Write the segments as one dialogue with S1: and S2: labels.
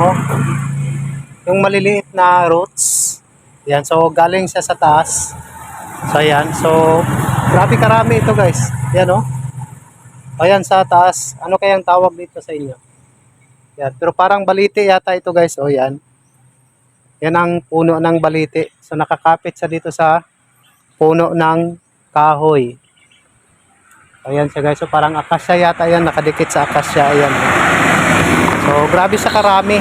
S1: oh. Yung maliliit na roots. Yan, so galing siya sa taas. So ayan, so grabe karami ito guys. Yan oh. Ayan sa taas. Ano kayang tawag dito sa inyo? Yan, pero parang balite yata ito guys. O yan. Yan ang puno ng balite. So nakakapit siya dito sa puno ng kahoy. Ayan siya guys. So parang akasya yata yan. Nakadikit sa akasya. Ayan. So grabe siya karami.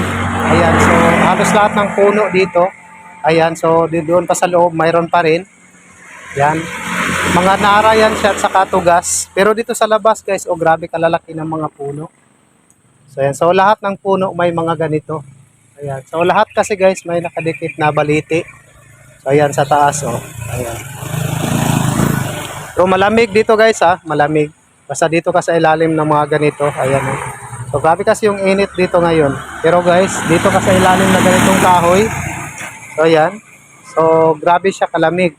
S1: Ayan. So halos lahat ng puno dito. Ayan. So doon pa sa loob mayroon pa rin. Yan. Mga nara yan siya at saka tugas. Pero dito sa labas guys, oh grabe kalalaki ng mga puno. So yan. So lahat ng puno may mga ganito. Ayan. So lahat kasi guys may nakadikit na baliti. So ayan sa taas oh. Ayan. So malamig dito guys ha, malamig. Basta dito ka sa ilalim ng mga ganito. Ayan oh. So grabe kasi yung init dito ngayon. Pero guys, dito ka sa ilalim ng ganitong kahoy. So ayan. So grabe siya kalamig.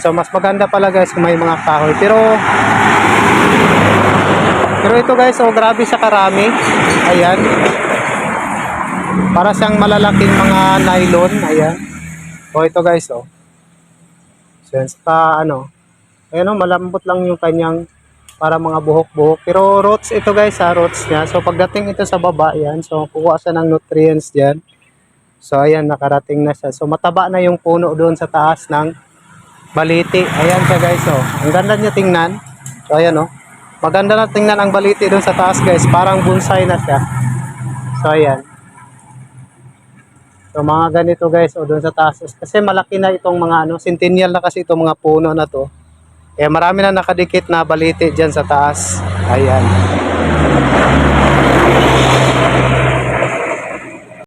S1: So mas maganda pala guys kung may mga kahoy. Pero Pero ito guys, oh grabe siya karami. Ayan. Para siyang malalaking mga nylon, ayan. Oh ito guys, oh. So yan, sa ano. Ayan oh, malambot lang yung kanyang para mga buhok-buhok. Pero roots ito guys, ha, roots niya. So pagdating ito sa baba, ayan. So kukuha siya ng nutrients diyan. So ayan, nakarating na siya. So mataba na yung puno doon sa taas ng baliti. Ayan siya guys, oh. Ang ganda niya tingnan. So ayan, oh. Maganda na tingnan ang baliti doon sa taas guys. Parang bonsai na siya. So ayan. So mga ganito guys, o doon sa taas. Kasi malaki na itong mga ano, centennial na kasi itong mga puno na to. Kaya marami na nakadikit na baliti dyan sa taas. Ayan.